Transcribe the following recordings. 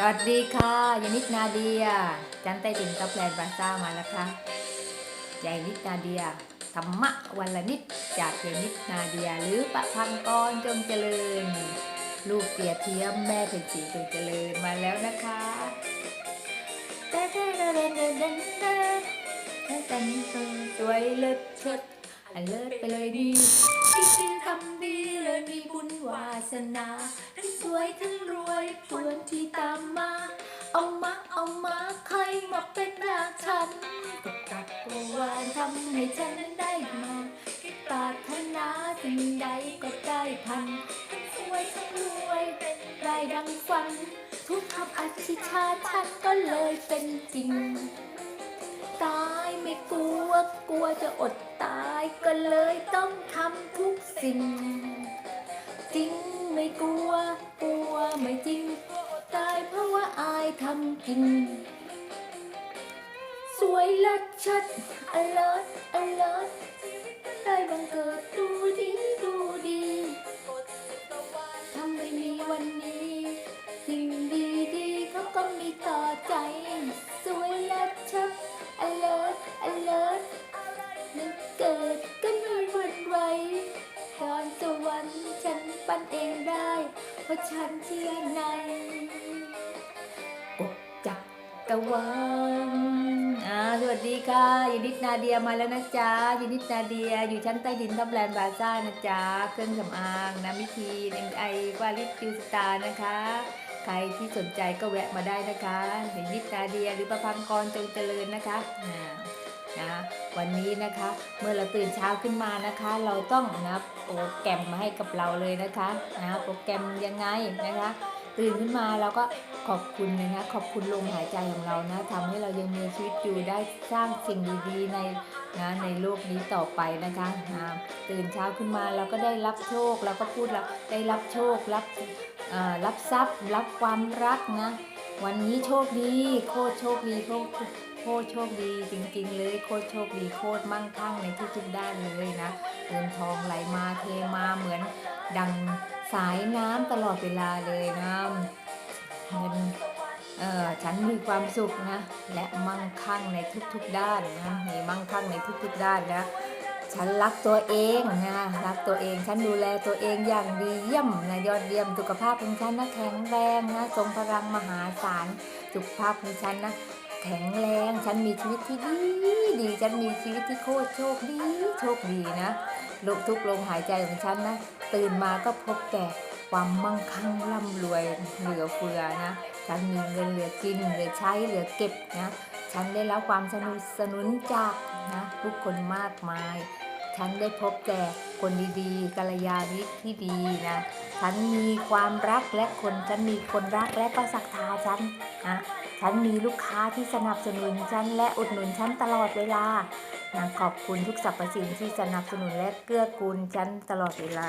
สวัสดีค่ะยานิตนาเดีย จันใต้ดินกัแแลนบาซ่ามาแล้วค่ะยานิตนาเดียธรรมะวันละนิดจากยานิตนาเดียหรือประพังกรจงเจริญ ลูกเปียเทียมแม่เป็นสีจงเจริญมาแล้วนะคะแต่งตัวสวยเลิศชดอันเลิศไปเลยดีคิดถึงคำดี ยมีบุญวาสนาทั้งสวยทั้งรวยชวนที่ตามมา เอามาเอามาใครมาเป็นรักฉันก็ตัดตัวานทำให้ฉันนั้นได้มาคิดปรารถนาสิ่งใดก็ได้พันทั้งสวยทั้งรวยเป็นได้ดังฝัน ทุกคำอธิษฐาฉันก็เลยเป็นจริงตายไม่กลัวกลัวจะอดตายก็เลยต้องทำทุกสิ่ง ริงไม่กลัว กลัวไม่จริง ตายเพราะว่าอายทำกิน สวยเลัดชัดอลิศอลิศได้บังเกิดดูดีดูดีทำไม่มีวันนี้ สิ่งดีดีๆเขาก็มีต่อใจ เพราะฉันเชื่อในกฎจักรวาลอ่าสวัสดีค่ะยินิดนาเดียมาแล้วนะจ๊ะยินิดนาเดียอยู่ชั้นใต้ดินทับแลนด์บาซ่านะจ๊ะเครื่องสำอางน้ำมิทีเอ็มไอวาลิสคิวสตานะคะ ใครที่สนใจก็แวะมาได้นะคะยินิดนาเดียหรือประพังกรจงเจริญนะคะอา นะวันนี้นะคะเมื่อเราตื่นเช้าขึ้นมานะคะ เราต้องนะโปรแกรมมาให้กับเราเลยนะคะนะโปรแกรมยังไงนะคะ ตื่นขึ้นมาเราก็ขอบคุณนะคะขอบคุณลมหายใจของเรานะทำให้เรายังมีชีวิตอยู่ได้สร้างสิ่งดีๆในนะในโลกนี้ต่อไปนะคะนะตื่นเช้าขึ้นมาเราก็ได้รับโชคเราก็พูดแล้วได้รับโชครับเอ่อรับทรัพย์ รับความรักนะวันนี้โชคดี โคตรโชคดีโคตรโค ตรโชคดีจริงๆ เลยโคตรโชคดีโคตรมั่งคั่งในทุกๆด้านเลยนะเงินทองไหลมาเทมาเหมือนดังสายน้ำตลอดเวลาเลยนะเงินเออฉันมีความสุขนะ และมั่งคั่งในทุกๆด้านนะมีมั่งคั่งในทุกๆด้านนะฉันรักตัวเองนะรักตัวเองฉันดูแลตัวเองอย่างดีเยี่ยมนะยอดเยี่ยมสุขภาพของฉันนะแข็งแรงนะทรงพลังมหาศาลสุขภาพของฉันนะ แข็งแรง ฉันมีชีวิตที่ดีดี ฉันมีชีวิตที่โคตรโชคดี โชคดีนะลมทุกลมหายใจของฉันนะ ตื่นมาก็พบแต่ความมั่งคั่งร่ำรวยเหลือเฟือนะ ฉันมีเงินเหลือกินเหลือใช้เหลือเก็บนะ ฉันได้รับความสนับสนุนจากนะทุกคนมากมาย ฉันได้พบแต่คนดีๆกัลยาณมิตรที่ดีนะ ฉันมีความรักและคน ฉันมีคนรักและก็ศรัทธาฉันนะ ฉันมีลูกค้าที่สนับสนุนฉันและอุดหนุนฉันตลอดเวลานะขอบคุณทุกสรรพสิ่งที่สนับสนุนและเกื้อกูลฉันตลอดเวลา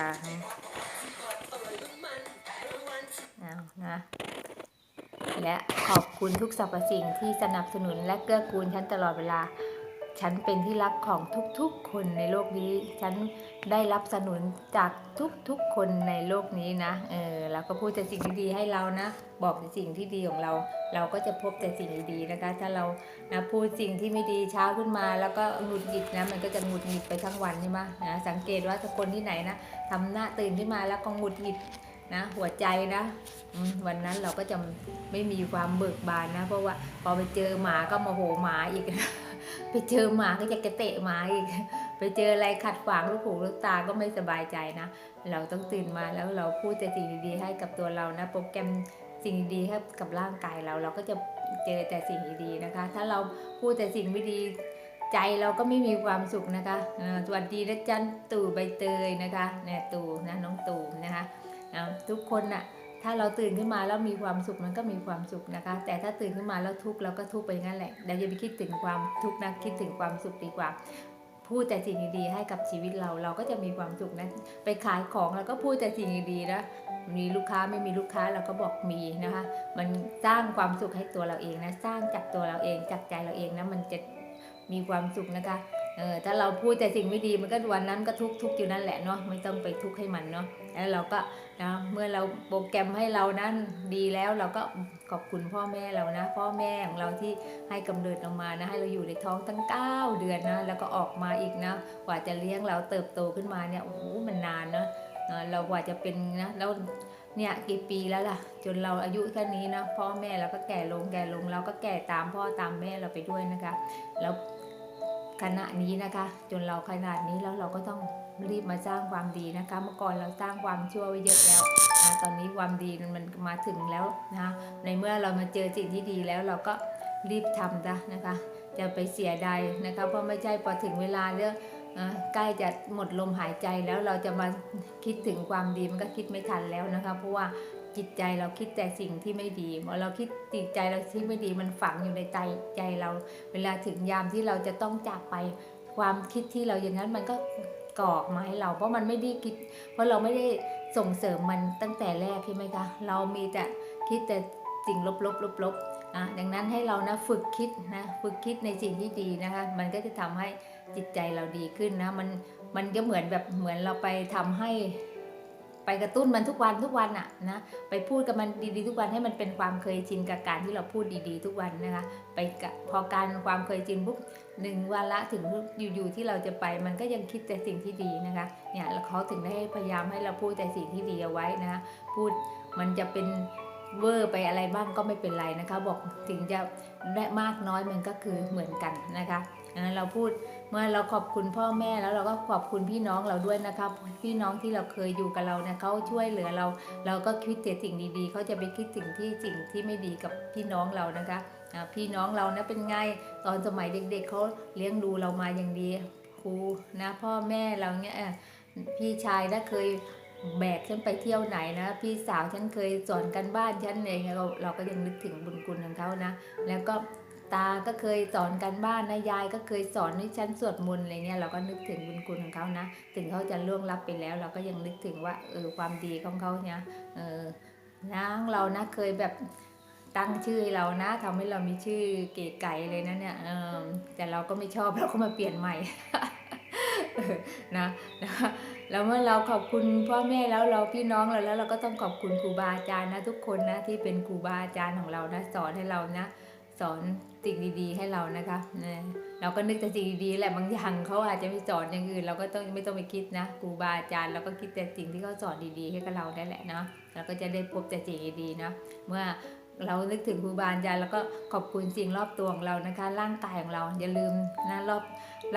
เอานะและขอบคุณทุกสรรพสิ่งที่สนับสนุนและเกื้อกูลฉันตลอดเวลา ฉันเป็นที่รักของทุกๆ คนในโลกนี้ ฉันได้รับสนุนจากทุกๆ คนในโลกนี้นะ เออเราก็พูดแต่สิ่งที่ดีให้เรานะ บอกแต่สิ่งที่ดีของเรา เราก็จะพบแต่สิ่งดีๆนะคะ ถ้าเรานะพูดสิ่งที่ไม่ดีเช้าขึ้นมา แล้วก็หงุดหงิดนะ มันก็จะหงุดหงิดไปทั้งวันใช่ไหมนะ สังเกตว่าคนที่ไหนนะทำหน้าตื่นขึ้นมาแล้วก็หงุดหงิดนะหัวใจนะวันนั้นเราก็จะไม่มีความเบิกบานนะ เพราะว่าพอไปเจอหมาก็โมโหหมาอีก ไปเจอหมาก็จะกระเตะหมาอีก ไปเจออะไรขัดขวางลูกหูลูกตาก็ไม่สบายใจนะ เราต้องตื่นมาแล้วเราพูดแต่สิ่งดีๆให้กับตัวเรานะ โปรแกรมสิ่งดีๆให้กับร่างกายเราเราก็จะเจอแต่สิ่งดีๆนะคะ ถ้าเราพูดแต่สิ่งไม่ดีใจเราก็ไม่มีความสุขนะคะสวัสดีนะจันตู่ใบเตยนะคะเนี่ยตู่นะน้องตู่นะคะทุกคนน่ะ ถ้าเราตื่นขึ้นมาแล้วมีความสุขมันก็มีความสุขนะคะ แต่ถ้าตื่นขึ้นมาแล้วทุกข์เราก็ทุกข์ไปงั้นแหละเราอย่าไปคิดถึงความทุกข์นะคิดถึงความสุขดีกว่า พูดแต่สิ่งดีๆให้กับชีวิตเราเราก็จะมีความสุขนะไปขายของเราก็พูดแต่สิ่งดีๆนะมีลูกค้าไม่มีลูกค้าเราก็บอกมีนะคะ มันสร้างความสุขให้ตัวเราเองนะสร้างจากตัวเราเองจากใจเราเองนะมันจะมีความสุขนะคะ เออถ้าเราพูดแต่สิ่งไม่ดีมันก็วันนั้นก็ทุกทุกอยู่นั่นแหละเนาะไม่ต้องไปทุกข์ให้มันเนาะแล้วเราก็นะเมื่อเราโปรแกรมให้เรานั้นดีแล้วเราก็ขอบคุณพ่อแม่เรานะ พ่อแม่ของเราที่ให้กำเนิดเรามานะให้เราอยู่ในท้องตั้ง 9 เดือนนะแล้วก็ออกมาอีกนะกว่าจะเลี้ยงเราเติบโตขึ้นมาเนี่ยโอ้โหมันนานนะเรากว่าจะเป็นนะแล้วเนี่ยกี่ปีแล้วล่ะ จนเราอายุแค่นี้นะพ่อแม่เราก็แก่ลงแก่ลงเราก็แก่ตามพ่อตามแม่เราไปด้วยนะคะแล้ว ขณะนี้นะคะ จนเราขนาดนี้แล้วเราก็ต้องรีบมาสร้างความดีนะคะ เมื่อก่อนเราสร้างความชั่วไว้เยอะแล้วนะตอนนี้ความดีมันมาถึงแล้วนะคะในเมื่อเรามาเจอสิ่งที่ดีแล้วเราก็รีบทำซะนะคะจะไปเสียดายนะคะเพราะไม่ใช่พอถึงเวลาเรื่องใกล้จะหมดลมหายใจแล้วเราจะมาคิดถึงความดีมันก็คิดไม่ทันแล้วนะคะ เพราะว่า จิตใจเราคิดแต่สิ่งที่ไม่ดีพอเราคิดจิตใจเราที่ไม่ดีมันฝังอยู่ในใจใจเรา เวลาถึงยามที่เราจะต้องจากไปความคิดที่เราอย่างนั้นมันก็ก่อกมาให้เราเพราะมันไม่ได้คิด เพราะเราไม่ได้ส่งเสริมมันตั้งแต่แรกใช่ไหมคะเรามีแต่คิดแต่สิ่งลบๆลบๆอะดังนั้นให้เรานะฝึกคิดนะฝึกคิดในสิ่งที่ดีนะคะ มันก็จะทำให้จิตใจเราดีขึ้นนะมันมันก็เหมือนแบบเหมือนเราไปทำให้ ไปกระตุ้นมันทุกวันทุกวันอะนะไปพูดกับมันดีๆทุกวันให้มันเป็นความเคยชินกับการที่เราพูดดีๆ ทุกวันนะคะไปพอการความเคยชินปุ๊บหนึ่งวันละถึงอยู่ๆที่เราจะไปมันก็ยังคิดแต่สิ่งที่ดีนะคะเนี่ยแล้วเขาถึงได้พยายามให้เราพูดแต่สิ่งที่ดีเอาไว้นะคะพูดมันจะเป็นเวอร์ไปอะไรบ้างก็ไม่เป็นไรนะคะ บอกถึงจะได้มากน้อยมันก็คือเหมือนกันนะคะงั้นเราพูด เมื่อเราขอบคุณพ่อแม่แล้วเราก็ขอบคุณพี่น้องเราด้วยนะคะพี่น้องที่เราเคยอยู่กับเราเนี่ยเขาช่วยเหลือเรา เราก็คิดแต่สิ่งดีๆเขาจะไปคิดสิ่งที่สิ่งที่ไม่ดีกับพี่น้องเรานะคะพี่น้องเรานะเป็นไงตอนสมัยเด็กๆเขาเลี้ยงดูเรามาอย่างดีครูนะพ่อแม่เราเนี่ยพี่ชายนะเคยแบกฉันไปเที่ยวไหนนะ พี่สาวฉันเคยสอนกันบ้านฉันเองเราเราก็ยังนึกถึงบุญคุณของเขานะ แล้วก็ ตาก็เคยสอนกันบ้านนะยายก็เคยสอนให้ฉันสวดมนต์อะไรเงี้ยเราก็นึกถึงบุญคุณของเขานะ ถึงเขาจะล่วงลับไปแล้ว เราก็ยังนึกถึงว่าเออความดีของเขาเนี่ยเออนะเรานะเคยแบบตั้งชื่อเรานะทำให้เรามีชื่อเก๋ไก่เลยนะเนี่ยเออแต่เราก็ไม่ชอบเราก็มาเปลี่ยนใหม่นะนะคะแล้วเมื่อเราขอบคุณพ่อแม่แล้วเราพี่น้องเราแล้วเราก็ต้องขอบคุณครูบาอาจารย์นะทุกคนนะที่เป็นครูบาอาจารย์ของเรานะสอนให้เรานะ สอนสิ่งดีๆ ให้เรานะคะนะเราก็นึกแต่สิ่งดีๆแหละบางอย่างเขาอาจจะไม่สอนอย่างอื่นเราก็ต้องไม่ต้องไปคิดนะครูบาอาจารย์เราก็คิดแต่สิ่งที่เขาสอนดีๆให้กับเราได้แหละเนาะเราก็จะได้พบแต่สิ่งดีๆนะเมื่อเรานึกถึงครูบาอาจารย์แล้วก็ขอบคุณสิ่งรอบตัวของเรานะคะ ร่างกายของเราอย่าลืมนะรอบ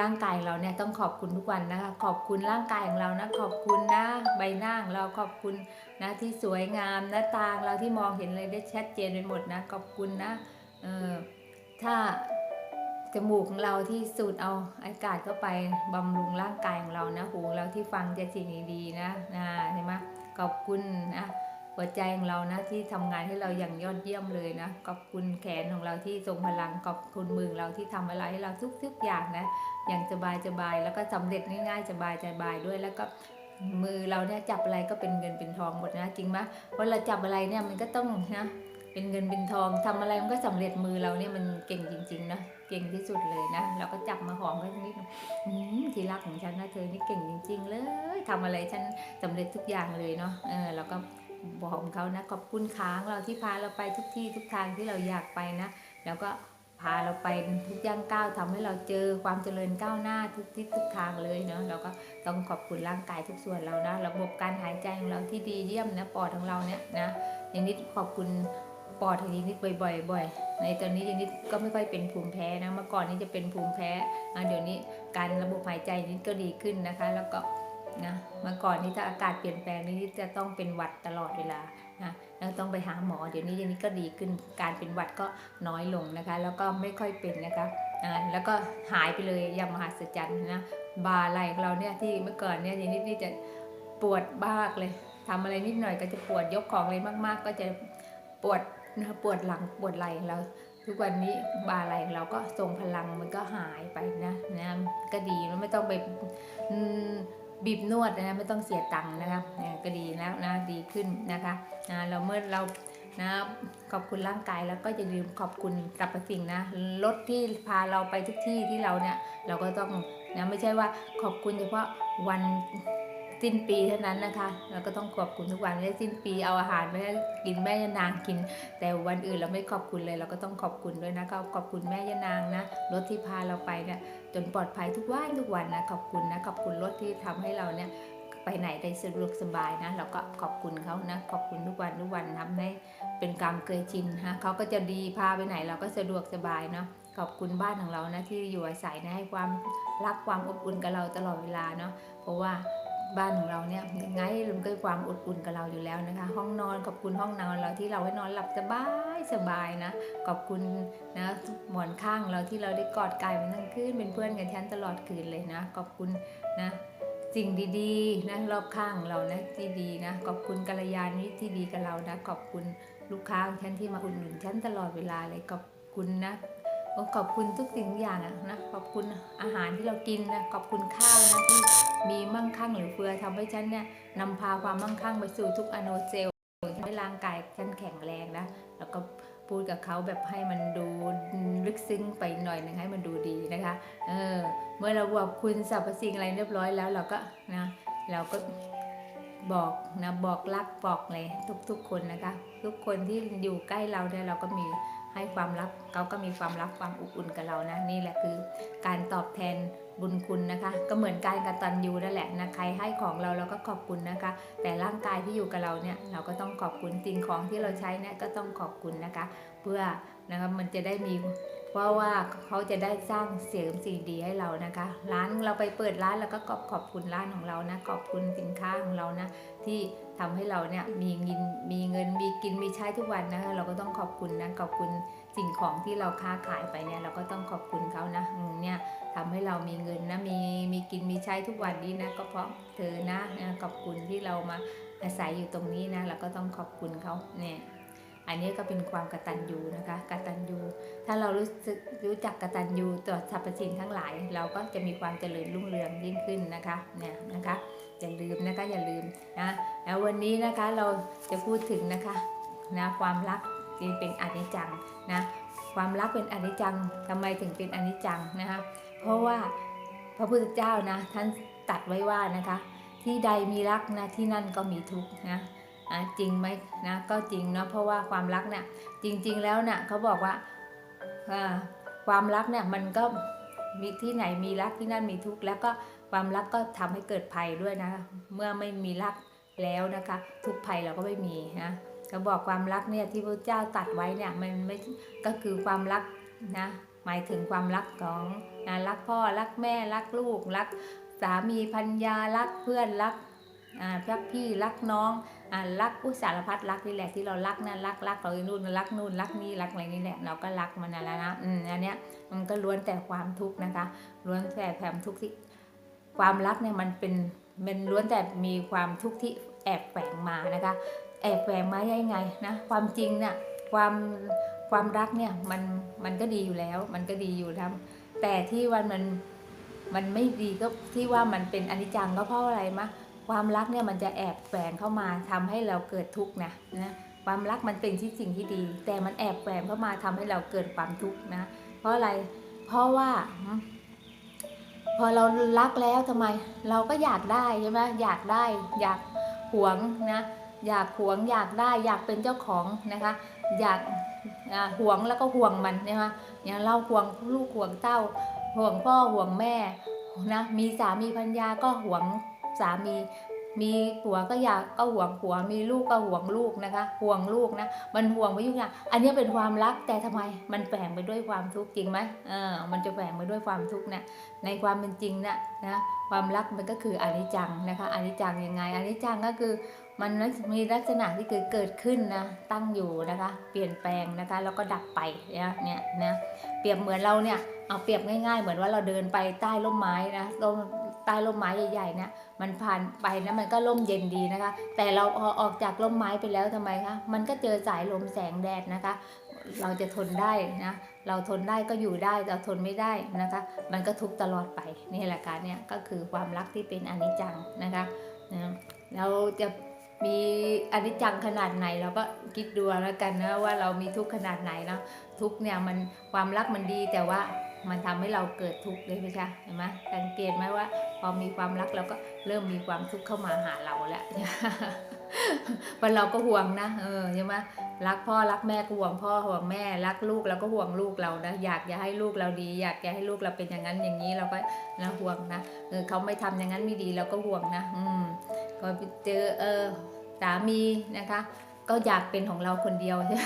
ร่างกายของเราเนี่ยต้องขอบคุณทุกวันนะคะ ขอบคุณร่างกายของเรานะขอบคุณนะใบหน้าของเราขอบคุณนะที่สวยงามหน้าตาของเราที่มองเห็นเลยได้ชัดเจนไปหมดนะ ขอบคุณนะ ถ้าจมูกของเราที่สูดเอาอากาศเข้าไปบำรุงร่างกายของเรานะหูเราที่ฟังจะสิ่งดีๆนะนะเห็นไหมขอบคุณนะหัวใจของเรานะที่ทำงานให้เราอย่างยอดเยี่ยมเลยนะขอบคุณแขนของเราที่ทรงพลังขอบคุณมือเราที่ทำอะไรให้เราทุกๆอย่างนะอย่างสบายสบายแล้วก็สำเร็จง่ายๆสบายสบายด้วยแล้วก็มือเราเนี่ยจับอะไรก็เป็นเงินเป็นทองหมดนะจริงไหมเพราะเราจับอะไรเนี่ยมันก็ต้องนะ เป็นเงินเป็นทองทำอะไรมันก็สำเร็จมือเราเนี่ยมันเก่งจริงๆนะเก่งที่สุดเลยนะเราก็จับมาหอมกันนิดนึงอืมที่รักของฉันนะเธอนี่เก่งจริง ๆ เลยทำอะไรฉันสำเร็จทุกอย่างเลยเนาะเออเราก็บอกเขานะขอบคุณค้างเราที่พาเราไปทุกที่ทุกทางที่เราอยากไปนะแล้วก็พาเราไปทุกย่างก้าวทำให้เราเจอความเจริญก้าวหน้าทุกทิศทุกทางเลยเนาะเราก็ต้องขอบคุณร่างกายทุกส่วนเรานะ ระบบการหายใจของเราที่ดีเยี่ยมนะปอดของเราเนี่ยนะอย่างนี้ขอบคุณ ปอดทีนี้นิดบ่อยๆบ่อยในตอนนี้ยังนิดก็ไม่ค่อยเป็นภูมิแพ้นะเมื่อก่อนนี้จะเป็นภูมิแพ้เดี๋ยวนี้การระบบหายใจนิดก็ดีขึ้นนะคะ แล้วก็นะเมื่อก่อนนี้ถ้าอากาศเปลี่ยนแปลงนิดจะต้องเป็นหวัดตลอดเวลานะแล้วต้องไปหาหมอ เดี๋ยวนี้ยังนิดก็ดีขึ้น การเป็นหวัดก็น้อยลงนะคะ แล้วก็ไม่ค่อยเป็นนะคะอ่าแล้วก็หายไปเลยอย่างมหัศจรรย์นะบาไหล่ของเราเนี่ยที่เมื่อก่อนเนี่ยยังนิดนี่จะปวดบ้ากเลยทำอะไรนิดหน่อยก็จะปวดยกของอะไรมาก ๆ ก็จะปวด นะคะปวดหลังปวดไหล่ของเรา ทุกวันนี้บาไหล่ของเราก็ทรงพลังมันก็หายไปนะนะก็ดีแล้วไม่ต้องไปบีบนวดนะไม่ต้องเสียตังค์นะคะก็ดีแล้วนะดีขึ้นนะคะนะเราเมื่อเรานะขอบคุณร่างกายแล้วก็อย่าลืมขอบคุณสรรพสิ่งนะรถที่พาเราไปทุกที่ที่เราเนี่ยเราก็ต้องนะไม่ใช่ว่าขอบคุณเฉพาะวัน สิ้นปีเท่านั้นนะคะเราก็ต้องขอบคุณทุกวันและสิ้นปีเอาอาหารไปให้กินแม่ยานางกิน แต่วันอื่นเราไม่ขอบคุณเลย เราก็ต้องขอบคุณด้วยนะก็ขอบคุณแม่ยานางนะรถที่พาเราไปเนี่ยจนปลอดภัยทุกวันทุกวันนะขอบคุณนะขอบคุณรถที่ทำให้เราเนี่ยไปไหนได้สะดวกสบายนะเราก็ขอบคุณเขานะขอบคุณทุกวันทุกวันทำให้เป็นกรรมเคยชินฮะเขาก็จะดีพาไปไหนเราก็สะดวกสบายเนาะขอบคุณบ้านของเรานะที่อยู่อาศัยนะให้ความรักความอบอุ่นกับเราตลอดเวลาเนาะเพราะว่า บ้านของเราเนี่ยยังไงมันก็ความอบอุ่นกับเราอยู่แล้วนะคะ ห้องนอนขอบคุณห้องนอนเราที่เราให้นอนหลับสบายสบายนะขอบคุณนะหมอนข้างเราที่เราได้กอดกายมันทั้งคืนเป็นเพื่อนกันฉันตลอดคืนเลยนะขอบคุณนะสิ่งดีๆนะรอบข้างเรานะที่ดีนะขอบคุณกัลยาณมิตรที่ดีกับเรานะขอบคุณลูกค้าของฉันที่มาอุดหนุนฉันตลอดเวลาเลยขอบคุณนะขอบคุณทุกสิ่งทุกอย่างนะขอบคุณอาหารที่เรากินนะขอบคุณข้าวนะที่ มั่งคั่งหรือเฟือทำให้ฉันเนี่ยนำพาความมั่งคั่งไปสู่ทุกอโนเซลทำให้ร่างกายฉันแข็งแรงนะ แล้วก็พูดกับเขาแบบให้มันดูลึกซึ้งไปหน่อยหนึงให้มันดูดีนะคะ เออ เมื่อเราบอกคุณสรรพสิ่งอะไรเรียบร้อยแล้วเราก็นะ เราก็บอกนะบอกรักบอกเลยทุกๆ คนนะคะ ทุกคนที่อยู่ใกล้เราเนี่ยเราก็มีให้ความรักเขาก็มีความรักความอบอุ่นกับเรานะนี่แหละคือการตอบแทน บุญคุณนะคะ ก็เหมือนการกตัญญูนั่นแหละนะใครให้ของเราเราก็ขอบคุณนะคะ แต่ร่างกายที่อยู่กับเราเนี่ยเราก็ต้องขอบคุณสิ่งของที่เราใช้เนี่ยก็ต้องขอบคุณนะคะ เพื่อนะคะมันจะได้มีเพราะว่าเขาจะได้สร้างเสริมสิ่งดีให้เรานะคะ ร้านเราไปเปิดร้านแล้วก็ขอบขอบคุณร้านของเรานะขอบคุณสินค้าของเรานะที่ทำให้เราเนี่ยมีเงินมีเงินมีกินมีใช้ทุกวันนะคะเราก็ต้องขอบคุณนะขอบคุณ สิ่งของที่เราค้าขายไปเนี่ยเราก็ต้องขอบคุณเขานะเนี่ยทำให้เรามีเงินนะมีมีกินมีใช้ทุกวันนี้นะก็เพราะเธอนะนะขอบคุณที่เรามาอาศัยอยู่ตรงนี้นะเราก็ต้องขอบคุณเขาเนี่ยอันนี้ก็เป็นความกตัญญูนะคะกตัญญูถ้าเรารู้สึกรู้จักกตัญญูต่อสรรพสิ่งทั้งหลาย เราก็จะมีความเจริญรุ่งเรืองยิ่งขึ้นนะคะเนี่ยนะคะอย่าลืมนะคะอย่าลืมนะแล้ววันนี้นะคะเราจะพูดถึงนะคะนะความรัก ที่เป็นอนิจจังนะความรักเป็นอนิจจังทำไมถึงเป็นอนิจจังนะคะเพราะว่าพระพุทธเจ้านะท่านตัดไว้ว่านะคะ ที่ใดมีรักนะที่นั่นก็มีทุกข์นะจริงไหมนะก็จริงเนาะเพราะว่าความรักเนี่ยจริง ๆแล้วเนี่ยเขาบอกว่าความรักเนี่ยมันก็มีที่ไหนมีรักที่นั่นมีทุกข์แล้วก็ความรักก็ทำให้เกิดภัยด้วยนะ เมื่อไม่มีรักแล้วนะคะ ทุกภัยเราก็ไม่มีนะ เขาบอกความรักเนี่ยที่พระเจ้าตัดไว้เนี่ยมันไม่ก็คือความรักนะหมายถึงความรักของนะรักพ่อรักแม่รักลูกรักสามีพัญญารักเพื่อนรักอ่ารักพี่รักน้องอ่ารักอุสารพัดรักนี่แหละที่เรารักนะรักรักเรานู่นรักนู่นรักนี่รักอะไรนี่แหละเราก็รักมันนั่นแล้วนะอืมอันเนี้ยมันก็ล้วนแต่ความทุกข์นะคะล้วนแต่ความทุกข์ที่ความรักเนี่ยมันเป็นมันล้วนแต่มีความทุกข์ที่แอบแฝงมานะคะ แอบแฝงมาได้ยังไงนะความจริงเนี่ยความความรักเนี่ยมันมันก็ดีอยู่แล้ว มันก็ดีอยู่แล้วแต่ที่วันมันมันไม่ดีก็ที่ว่ามันเป็นอนิจจังก็เพราะอะไรมะความรักเนี่ยมันจะแอบแฝงเข้ามาทำให้เราเกิดทุกข์นะนะความรักมันเป็นที่สิ่งที่ดี แต่มันแอบแฝงเข้ามาทำให้เราเกิดความทุกข์นะเพราะอะไรเพราะว่า พอเรารักแล้วทำไม เราก็อยากได้ใช่ไหมอยากได้ อยากหวงนะ อยากหวงอยากได้อยากเป็นเจ้าของนะคะ อยากหวงแล้วก็ห่วงมันใช่ไหมอย่างเราห่วงลูกห่วงเต้าห่วงพ่อห่วงแม่นะมีสามีพัญญาก็ห่วงสามีมีผัวก็อยากก็ห่วงผัว มีลูกก็ห่วงลูกนะคะห่วงลูกนะมันห่วงไปทุกอย่างอันนี้เป็นความรักแต่ทำไมมันแฝงไปด้วยความทุกข์จริงไหมเออมันจะแฝงไปด้วยความทุกข์นะในความเป็นจริงนะนะความรักมันก็คืออนิจจังนะคะอนิจจังยังไงอนิจจังก็คือ มันมีลักษณะที่คือเกิดขึ้นนะตั้งอยู่นะคะ เปลี่ยนแปลงนะคะ แล้วก็ดับไปเนี่ยเนี่ยนะเปรียบเหมือนเราเนี่ยเอาเปรียบง่าย ๆ เหมือนว่าเราเดินไปใต้ร่มไม้นะร่มใต้ร่มไม้ใหญ่ๆเนี่ยมันผ่านไปนะมันก็ร่มเย็นดีนะคะ แต่เราพอออกจากร่มไม้ไปแล้วทำไมคะมันก็เจอสายลมแสงแดดนะคะ เราจะทนได้นะเราทนได้ก็อยู่ได้เราทนไม่ได้นะคะ มันก็ทุกตลอดไปนี่แหละการเนี่ยก็คือความรักที่เป็นอนิจจังนะคะนะเราจะ มีอนิจจังขนาดไหนเราก็คิดดูแล้วกันนะว่าเรามีทุกข์ขนาดไหนเนาะทุกข์เนี่ยมันความรักมันดีแต่ว่ามันทำให้เราเกิดทุกข์เลยไหมคะเห็นไหมสังเกตไหมว่า พอมีความรักเราก็เริ่มมีความทุกข์เข้ามาหาเราแล้วเพราะเราก็ห่วงนะเออใช่ไหม รักพ่อรักแม่ก็ห่วงพ่อห่วงแม่รักลูกเราก็ห่วงลูกเรานะอยากจะให้ลูกเราดี อยากจะให้ลูกเราเป็นอย่างนั้นอย่างนี้เราก็นะห่วงนะเออเขาไม่ทำอย่างนั้นไม่ดีเราก็ห่วงนะ อืมก็ไปเจอเออสามีนะคะ ก็อยากเป็นของเราคนเดียวใช่ไหม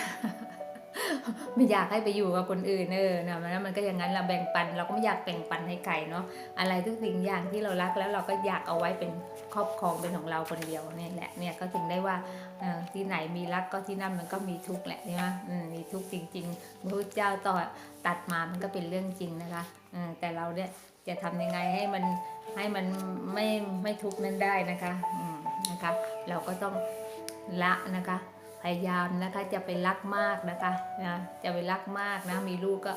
ไม่อยากให้ไปอยู่กับคนอื่นเออนะแล้วมันก็อย่างนั้นเราแบ่งปัน เราก็ไม่อยากแบ่งปันให้ใครเนาะอะไรทุกสิ่งอย่างที่เรารักแล้วเราก็อยากเอาไว้เป็นครอบครองเป็นของเราคนเดียวเนี่ยแหละเนี่ยก็ถึงได้ว่า ที่ไหนมีรักก็ที่นั่นมันก็มีทุกข์แหละใช่ไหมมีทุกข์จริงๆพระพุทธเจ้าต่อตัดมามันก็เป็นเรื่องจริงนะคะแต่เราเนี่ยจะทำยังไงให้มันให้มันไม่ไม่ทุกข์นั้นได้นะคะนะคะเราก็ต้องละนะคะพยายามนะคะจะไปรักมากนะคะนะจะไปรักมากนะมีลูกก็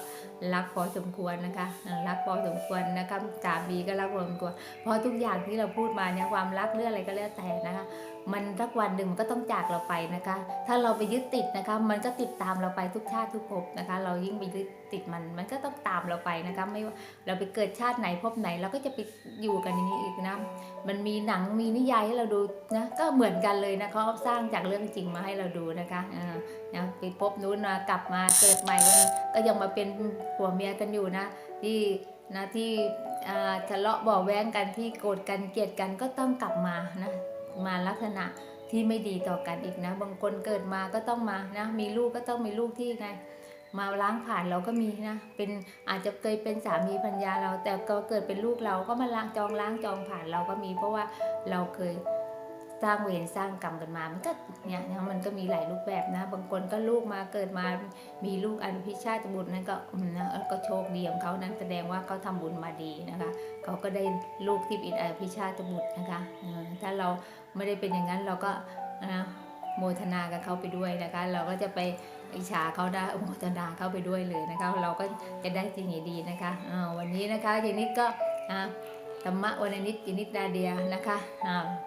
รักพอสมควรนะคะรักพอสมควรนะคะสามีก็รักพอสมควรเพราะทุกอย่างที่เราพูดมาเนี่ยความรักเรื่องอะไรก็แล้วแต่นะคะมันสักวันหนึ่งมันก็ต้องจากเราไปนะคะ ถ้าเราไปยึดติดนะคะ มันก็ติดตามเราไปทุกชาติทุกภพนะคะ เรายิ่งไปยึดติดมัน มันก็ต้องตามเราไปนะคะ ไม่ว่าเราไปเกิดชาติไหนภพไหน เราก็จะไปอยู่กันอย่างนี้อีกนะ มันมีหนังมีนิยายให้เราดูนะ ก็เหมือนกันเลยนะเขาสร้างจากเรื่องจริงมาให้เราดูนะคะอ่านะไปพบนู้นมากลับมาเกิดใหม่ก็ก็ยังมาเป็นผัวเมียกันอยู่นะ ที่นะที่ทะเลาะบ่อแว้งกันที่โกรธกันเกลียดกันก็ต้องกลับมานะ มาลักษณะที่ไม่ดีต่อกันอีกนะ บางคนเกิดมาก็ต้องมานะ มีลูกก็ต้องมีลูกที่ไง มาล้างผ่านเราก็มีนะ เป็นอาจจะเคยเป็นสามีพัญญาเรา แต่ก็เกิดเป็นลูกเราก็มาล้างจองล้างจองผ่านเราก็มี เพราะว่าเราเคยสร้างเวรสร้างกรรมกันมา มันก็เนี่ยนะมันก็มีหลายรูปแบบนะ บางคนก็ลูกมาเกิดมา มีลูกอนุพิชาตบุตรนั่นก็นะก็โชคดีของเขานั้นแสดงว่าเขาทำบุญมาดีนะคะ เขาก็ได้ลูกที่เป็นอนุพิชาตบุตรนะคะ ถ้าเรา ไม่ได้เป็นอย่างนั้นเราก็นะโมทนากับเขาไปด้วยนะคะ เราก็จะไปอิจฉาเขาได้โมทนาเข้าไปด้วยเลยนะคะ เราก็จะได้สิ่งดีๆนะคะวันนี้นะคะยายนิดก็ธรรมะวันนิดยายนิดดาเดียนะคะ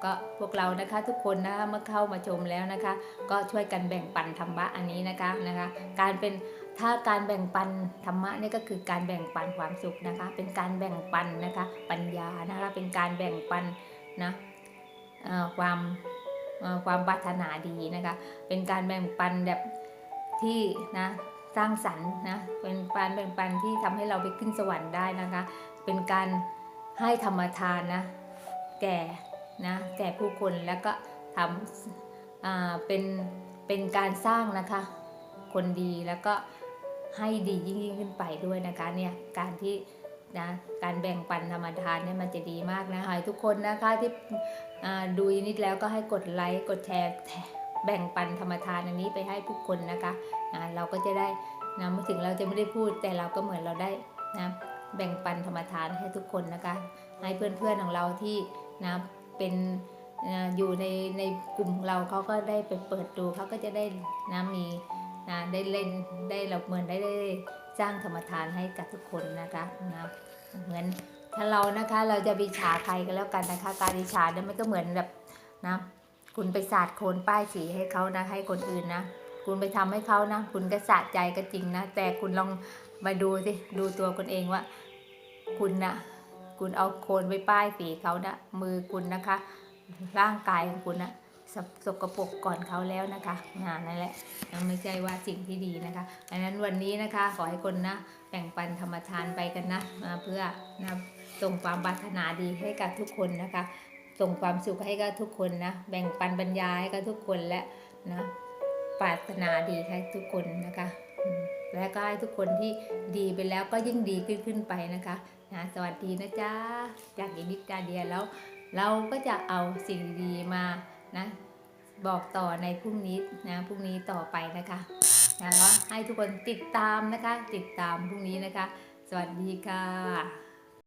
ก็พวกเรานะคะทุกคนนะคะเมื่อเข้ามาชมแล้วนะคะก็ช่วยกันแบ่งปันธรรมะอันนี้นะคะนะคะ การเป็นถ้าการแบ่งปันธรรมะนี่ก็คือการแบ่งปันความสุขนะคะ เป็นการแบ่งปันนะคะปัญญานะคะเป็นการแบ่งปันนะ ความความปรารถนาดีนะคะ เป็นการแบ่งปันแบบที่นะสร้างสรรค์นะ เป็นการแบ่งปันที่ทำให้เราไปขึ้นสวรรค์ได้นะคะ เป็นการให้ธรรมทานนะ แก่นะแก่ผู้คนแล้วก็ทำอ่าเป็นเป็นการสร้างนะคะ คนดีแล้วก็ให้ดียิ่งยิ่งขึ้นไปด้วยนะคะเนี่ยการที่ นะการแบ่งปันธรรมทานเนี่ยมันจะดีมากนะคะทุกคนนะคะที่ดูนิดแล้วก็ให้กดไลค์กดแชร์แบ่งปันธรรมทานอันนี้ไปให้ทุกคนนะคะอ่าเราก็จะได้นะมาถึงเราจะไม่ได้พูดแต่เราก็เหมือนเราได้นะแบ่งปันธรรมทานให้ทุกคนนะคะ ให้เพื่อนๆของเราที่นะเป็นอ่าอยู่ในในกลุ่มเราเขาก็ได้ไปเปิดดูเขาก็จะได้นะมีนะได้เล่นได้เราเหมือนได้ได้ ร้างธรรมทานให้กับทุกคนนะคะนะเหมือนถ้าเรานะคะเราจะบิชาใครก็แล้วกันนะคะ การบิชาเนี่ยมันก็เหมือนแบบนะคุณไปสาดโคนป้ายสีให้เขานะให้คนอื่นนะคุณไปทำให้เขานะ คุณก็สะใจก็จริงนะ แต่คุณลองมาดูสิดูตัวคุณเองว่า คุณนะคุณเอาโคนไปป้ายสีเขานะมือคุณนะคะ ร่างกายของคุณนะ สกสกปรกก่อนเขาแล้วนะคะงานนั่นแหละมันไม่ใช่ว่าสิ่งที่ดีนะคะดังนั้นวันนี้นะคะขอให้คนนะแบ่งปันธรรมทานไปกันนะมาเพื่อนะส่งความปรารถนาดีให้กับทุกคนนะคะ ส่งความสุขให้กับทุกคนนะแบ่งปันปัญญาให้กับทุกคนและนะปรารถนาดีให้ทุกคนนะคะและก็ให้ทุกคนที่ดีไปแล้วก็ยิ่งดีขึ้นขึ้นไปนะคะนะสวัสดีนะจ๊ะจากอินิดกาเดียแล้ว เราก็จะเอาสิ่งดีมา นะบอกต่อในพรุ่งนี้นะพรุ่งนี้ต่อไปนะคะนะแล้วให้ทุกคนติดตามนะคะ ติดตามพรุ่งนี้นะคะ สวัสดีค่ะ